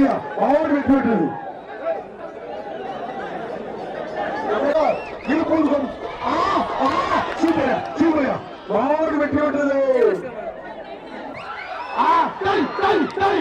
ஓடிக்க இருக்கியா ஆறு வெற்றி விட்டது இது போது கொண்டு ஆ ஆ சூப்பர் சூப்பர் ஆறு வெற்றி விட்டது ஆ டை டை டை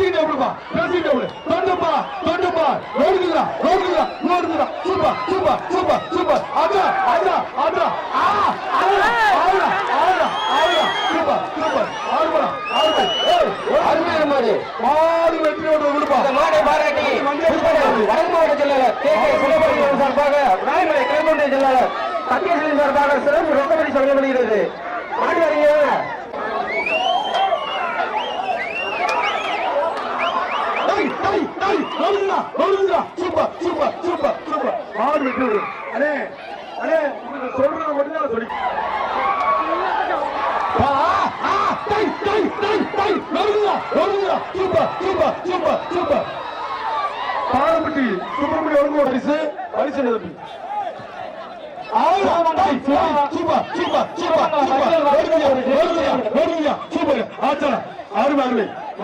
பிரசிங் டபுள் பா பிரசிங் டபுள் தொண்டுப்பா தொண்டுப்பா ஓடுதுடா ஓடுதுடா ஓடுதுடா சூப்பர் சூப்பர் சூப்பர் சூப்பர். ஆடா ஆடா ஆடா ஆ ஆடா ஆடா ஆடா ஆடா சூப்பர் சூப்பர். ஆடுடா ஆடு ஏய் அருமையான மாடு. வெற்றியோட விடுப்பா பாராட்டி வடக்கு மாவட்ட செயலாளர் கே கே சுப்பிரமணியன் சார்பாக ராயமலை கிளம்பொன்றிய செயலாளர் சத்யசீலன் சார்பாக சிறப்பு ரொக்கமடி வழங்கப்படுகிறது மாடு வரீங்க டேய் ஓடுதுடா சூப்பர் சூப்பர் சூப்பர் சூப்பர். ஆறு வெற்றியோட அண்ணே அடே உங்களுக்கு சொல்றத மட்டும் தான் சொல்லி ஆ ஆ super super super super. Parampatti Subramaniya ஒழுங்கு பரிசு. பரிசு நிரப்பி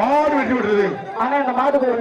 ஆறு வெற்றி விடுறது ஆனா இந்த மாட்டுக்கு ஒரு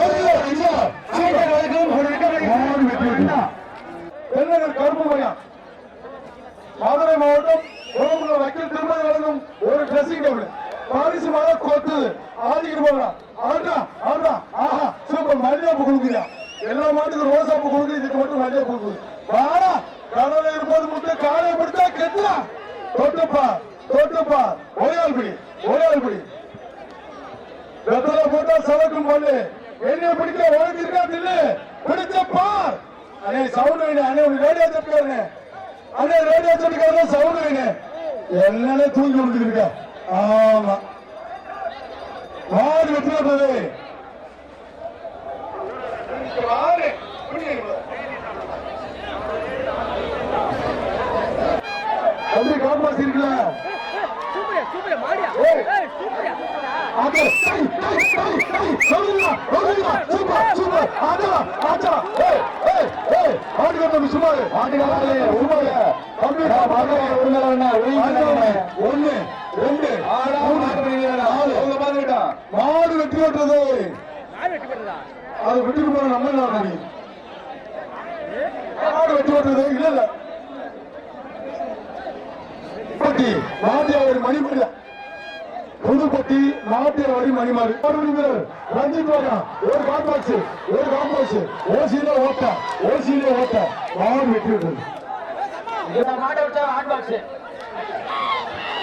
கருப்பு பையன் மதுரை மாவட்டம் ஓமல வக்கீல் திருமதி வழங்கும் ஒரு ட்ரெஸ்ஸிங் டேபிள் பாரிசு மழை கொத்துது ஆதிக்கிட்டு போகலாம் ஆட்டா ஆட்டா ஆஹா சூப்பர் மல்லிகைப்பூ கொடுக்குறியா எல்லா மாட்டுக்கும் ரோசாப்பூ கொடுக்குது இதுக்கு மட்டும் மல்லிகைப்பூ கொடுக்குது வாடா கடவுள இருப்பது மட்டும் காலை பிடிச்சா கெத்துடா தொட்டுப்பார் தொட்டுப்பா. ஒரையால் பிடி ஒரையால் பிடி வெத்தலை போட்டா சவக்கும் பண்ணு. என்ன பிடிக்க உனக்கு இருக்கா தில்லு? பிடிச்ச பார். அண்ணே சவுண்ட் வேணும் அண்ணே உனக்கு ரேடியோ தப்பியாருங்க அண்ணே ரேடியோ தப்பிக்காத சவுண்ட் வேணும் என்னன்னு தூங்கி கொடுத்துருக்க ஆமா. வாடி வெற்றி விட்டது மாடு தம்பி காப்பாசி இருக்குல்ல சூப்பரியா சூப்பரியா மாடியா ஏய். ஏய் சூப்பரியா ஆட்டோ டேய் டேய் டேய் டேய் சொல்லுங்க சொல்லுங்க சூப்பர் சூப்பர் ஆட்டோ ஆட்டோ ஏய் ஏய் ஏய் பாருங்க ஒரு மேல என்ன ஒண்ணு ரெண்டு மூணு. மாடு வெற்றி விட்டது மாடு வெட்டி போடுறதா அது வெட்டிட்டு போற நம்ம மாடு வெற்றி விட்டது இல்ல இல்ல. பட்டி மாட்டியாவரி மணிமல்ல புதுப்பட்டி மாட்டியாவரி மணிமாரி ரஞ்சித் வாகா ஒரு காம்பாக்ஸ் ஒரு காம்பாக்ஸ் ஓசியில ஓட்ட ஓசியில ஓட்ட. மாடு வெற்றி இந்த மாட்டை விட்டா ஹாட் பாக்ஸ்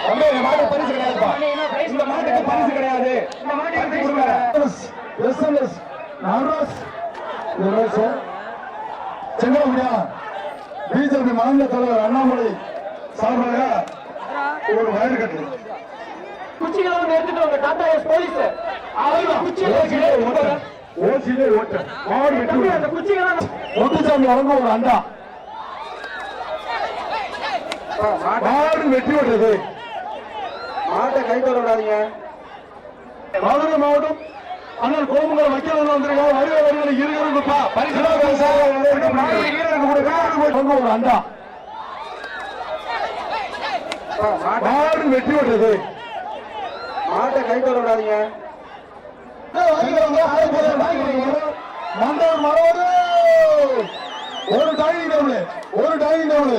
அண்ணே, இந்த மாடு பரிசு கிடையாதுப்பா. இந்த மாட்டுக்கு பரிசு கிடையாது. இந்த மாட்டுக்கு பரிசு கிடையாது எஸ்எல்எஸ் நாகராஜ் நாகராஜ் செங்கோடியா பிஜேபி மாநில தலைவர் அண்ணாமலை சார்பாக ஒரு வயர் கட்டு. குச்சிகளை வந்து எடுத்துட்டு வாங்க. டாடா எஸ் போலீஸ் அவங்க குச்சிகளை ஓசியிலே ஓட்ட. மாடு தம்பி, அந்த. குச்சிகளை முத்துசாமி வழங்க ஒரு அண்டா. மாடு வெற்றி விட்டது மாட்டை கை தர விடாதீங்க. மதுரை மாவட்டம் அண்ணன் கோமுகர் வக்கீல் வந்திருக்காங்க வருக வருகிற இருவருக்குப்பா பரிசு கொடுக்க ஒரு அண்டா. மாடு வெற்றி விட்டது ஆட்ட கை தர விடாதீங்க. மண்டபம் மரோடு. ஒரு டைனிங் டேபிள் ஒரு டைனிங் டேபிள்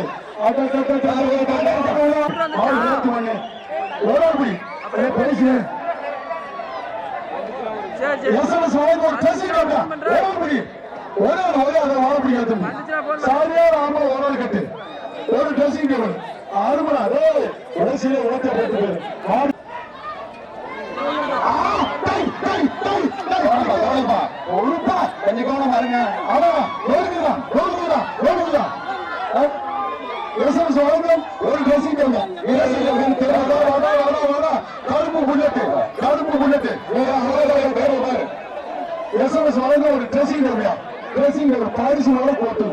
ஒரு அப்படி எஸ்எம்எஸ் ஒரு ஒரு அப்படி ஒரு ஆள் அதை சாரியா ராம ஒரு ஆள் கட்டு. ஒரு ட்ரெஸ்ஸிங் டேபிள் ஆறுமணா அதே ஓசியில ஓட்ட போட்டு எஸ்எம்எஸ் வழங்கும் ஒரு ட்ரெஸ்ஸிங் கருப்பு புல்லட்டு. கருப்பு புல்லட்டு. எஸ்எம்எஸ் வழங்க ஒரு ட்ரெஸ்ஸிங் டேபிளா ட்ரெஸ்ஸிங் டேபிள் பாரிசு மேல போட்டு.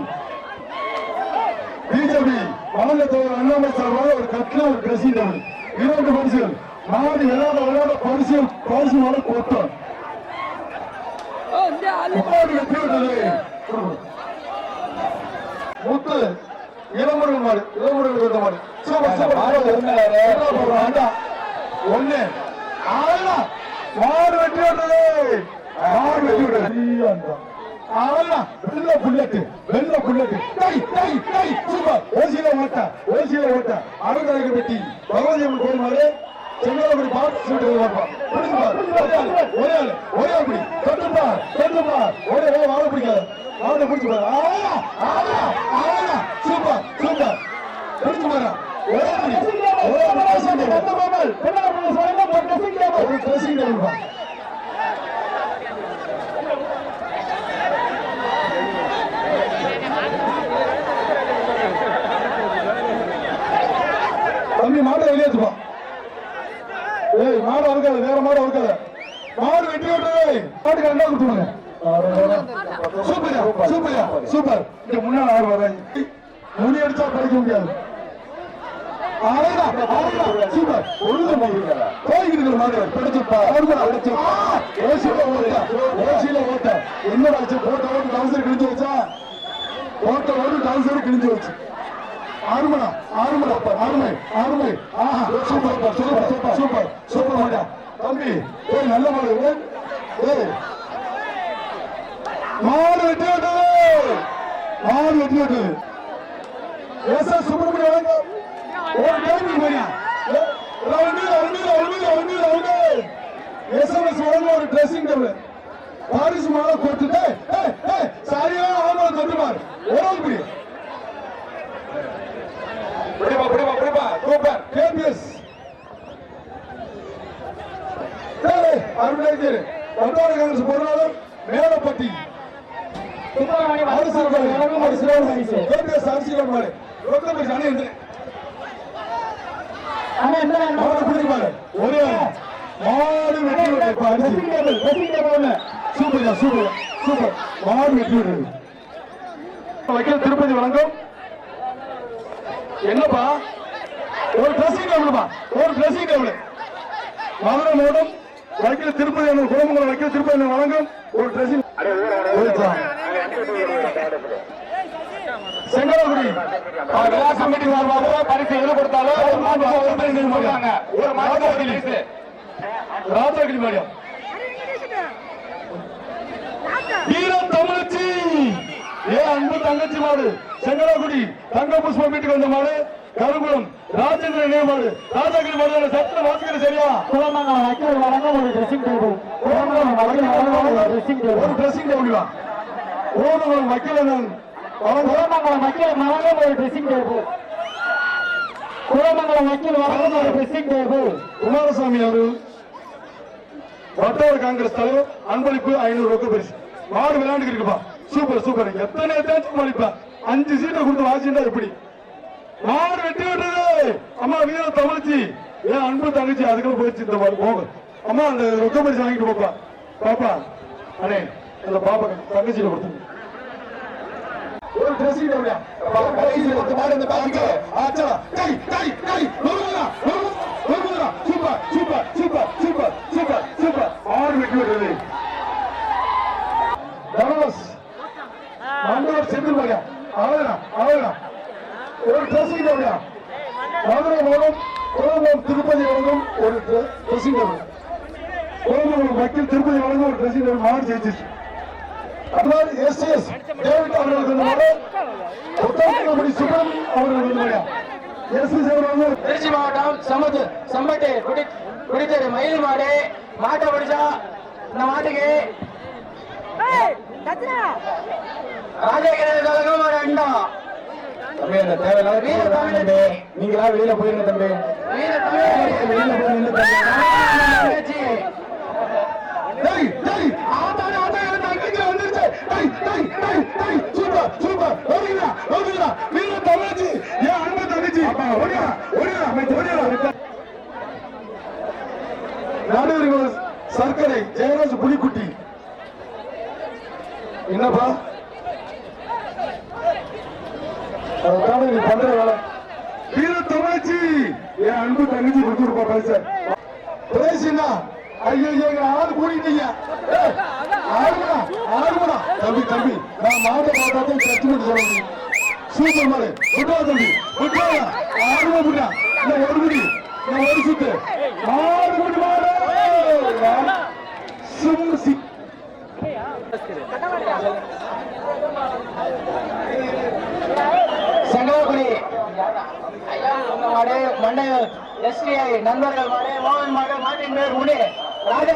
பிஜேபி மாநில தலைவர் அண்ணாமலை சார்பாக ஒரு கட்டில ஒரு ட்ரெஸ்ஸிங் டேபிள் இரண்டு பரிசுகள். மாடு விளையாட விளையாட பரிசு பரிசு மேல போட்டோம் ஓ இந்த ஆளு முப்பாடி வெற்றி விட்டது முத்து. இளமுருகன் மாடு இளமுருகன் வந்த மாடு. சூப்பர் சூப்பர் ஒண்ணு ஆளா. மாடு வெற்றி விட்டது மாடு வெற்றி விட்டது ஆளா. வெள்ள புல்லட்டு வெள்ள bullet. Tie tie tie super. ஓசியில ஓட்ட ஓசியில ஓட்ட. அறந்தரைக்கு வெட்டி. பகவதி அம்மன் கோயில் மாடு. செங்கோலபுரி பாட்டு சீட்டு ஒரே ஒரே ஆளு ஒரே ஆள் பிடி தொட்டுப்பார் தொட்டுப்பார் ஒரே ஒரே வாழ பிடிக்காது. வாழ பிடிச்சுப்பார் ஆளா ஆளா சூப்பர் சூப்பர். பிடிச்சு பாரு. ஒரே பிடி ஒரே ட்ரெஸ்ஸிங் டேபிள் ஒரு ட்ரெஸ்ஸிங் டேபிள் பா தம்பி மாட்டை வெளியேற்றுப்பா ஏய் மாடு அறுக்காது வேற மாடு அறுக்காது மாடு வெட்டி விட்டுறது மாட்டுக்கு ரெண்டா கொடுத்துருங்க சூப்பர் சூப்பர் சூப்பர் இங்க முன்னாடி ஆறு வராங்க முடி அடிச்சா படிக்க முடியாது அழகா, அழகா, சூப்பர். ஒழுங்கா போகுது. போய்கிட்டு இருக்கிற ஓசியில ஓட்ட, ஓசியில ஓட்ட. என்னடா ஆச்சு? போட்ட ஓட்டு trouser கிழிஞ்சு வச்சா? போட்ட ஓட்டு trouser கிழிஞ்சு வச்சு. அருமைடா, அருமைடா, அருமை, அருமை. ஆஹா, super, super, super, super, super மாடா. தம்பி, நல்ல மாடு, ஏய். மாடு வெட்டி விட்டது மாடு வெட்டி விட்டது எஸ் எஸ் சுப்பிரமணியம் வணக்கம் ஒரு timing Maria round round round round round S வழங்க ஒரு ட்ரெஸ்ஸிங் டேபிள் பாரிஸ் மாலை கொடுத்துட்டு ஏய், ஏய், சரியா ஆமாம் தொட்டுமார் ஒரு ஆள் பிடி பிடிப்பா பிடிப்பா பிடிப்பா சூப்பர் கேபிஎஸ் அருணாச்சர் வட்டார காங்கிரஸ் பொருளாளர் மேலப்பட்டி அரசு அரசு கேபிஎஸ் அரசியல் மாடு ரொக்க பரிசு அணை என்று மாடு பிடிப்பாரு ஒரே. மாடு வெற்றி. சூப்பர்யா சூப்பர் சூப்பர். மாடு வெற்றி வக்கீல் திருப்பதி வணக்கம். என்னப்பா? ஒரு ட்ரெஸ்ஸிங் டேபிள்ப்பா ஒரு ட்ரெஸ்ஸிங் டேபிள் மதுரை மாவட்டம் வக்கீல் திருப்பதி அண்ணன் குடும்பங்களை வக்கீல் திருப்பதி வணக்கம். ஒரு ட்ரெஸ்ஸிங் செங்கலகுடி விழா கமிட்டி சார்பாக பரிசு எது கொடுத்தாலும் ஒரு மாட்டுக்கு ஒரு பரிசு ஒரு ஒரு பரிசு. ராஜகிரி வீர தமிழச்சி. ஏ அன்பு தங்கச்சி மாடு. செங்கலாக்குடி தங்க புஷ்பம் வீட்டுக்கு வந்த மாடு. கருங்குளம் ராஜேந்திர நினைவு மாடு. ராஜகிரி மாடு சத்திர வாசிக்கிற சரியா? குலமங்கலம் வக்கீல் வழங்க ஒரு ட்ரெஸ்ஸிங் டேபிள் ஒரு ட்ரெஸ்ஸிங் ஒரு டேபிள் ட்ரெஸ்ஸிங் டேபிள் வா ஓடுங்கள் வக்கீல் அண்ணன் குலமங்கலம் வக்கீல் வழங்க ஒரு ட்ரெஸ்ஸிங் டேபிள் குலமங்கலம் வக்கீல் வழங்க ஒரு ட்ரெஸ்ஸிங் டேபிள் குமாரசாமி அவர்கள் வட்டார காங்கிரஸ் தலைவர் அன்பளிப்பு ஐநூறு ரொக்க பரிசு. மாடு விளையாண்டு இருக்குப்பா. Super super. எத்தனை எத்தாச்சும் அளிப்பா அஞ்சு சீட்டை கொடுத்து வாசிண்டா எப்படி? மாடு வெட்டி விட்டது. அம்மா வீர தமிழ்ச்சி. ஏன் அன்பு தங்கச்சி அதுக்குள்ள போயிடுச்சு இந்த மாதிரி போங்க. அம்மா அந்த ரொக்க பரிசு வாங்கிட்டு போப்பா. பாப்பா அண்ணே அந்த பாப்பா தங்கச்சியில கொடுத்தாங்க ஒரு ட்ரெஸ்ஸிங் டேபிளா கடைசி பத்து மாடு இந்த பேங்க் ஆச்சா tie tie tie super super super super super super. ஆறு மண்டவர் செந்தில் மகா ஒரு ட்ரெஸ்ஸிங் டேபிளா மதுரை மூலம் கோலம் திருப்பதி வழங்கும் ஒரு ட்ரெஸ்ஸிங் டேபிள் கோலம் வக்கீல் திருப்பதி வழங்கும் ஒரு ட்ரெஸ்ஸிங் டேபிள் மாடு ஜெயிச்சிச்சு அதனால் எஸ்எஸ் டேவிட் அவர்களுக்கு இந்த மாடு உத்தரகோடி சுப்பிரமணியம் அவர்கள் திருச்சி மாவட்டம் சமத்து சம்பட்டு குடி குடித்தரு மயில் மாடு மாட்டை பிடிச்சா இந்த மாட்டுக்கு. நீங்களா வெளியில போயிருங்க தம்பி வீர தமிழச்சி வெளியில போய் நின்று தம்பி தமிழச்சி டேய் டேய் ஆத்தாடி ஆத்தாடி அந்த அங்கிக்கு வந்துருச்சு டேய் டேய் டேய் டேய் சூப்பர் சூப்பர் ஓடிடா ஓடிடா வீர தமிழச்சி ஏன் அன்பு தங்கச்சி ஓடிடா ஓடிடா ஓடிடா நடுவர் சர்க்கரை ஜெயராஜ் புலிக்குட்டி என்னப்பா அதுதானே நீ பண்ற வேலை வீர தமிழச்சி என் அன்பு தங்கச்சி கொடுத்துருப்பா பரிசு. பேசினா ஐயோ எங்க ஆள் கூட்டிட்டீங்க ஏய், ஆடுடா தம்பி தம்பி நான் மாட்ட பார்த்தா தான் ஜட்ஜ்மெண்ட் சொல்ல முடியும். சூப்பர் மாடு. விட்டா தம்பி. விட்டா ஆடுவா விட்டா நான் ஒரு முடி நான் ஒரு சுத்து ஆடு முடி மாடு சும் சி சங்கரகுடி மாடு நண்பர்கள் மாடு மோகன் மாடு மாட்டின் பேர் முடி ராஜா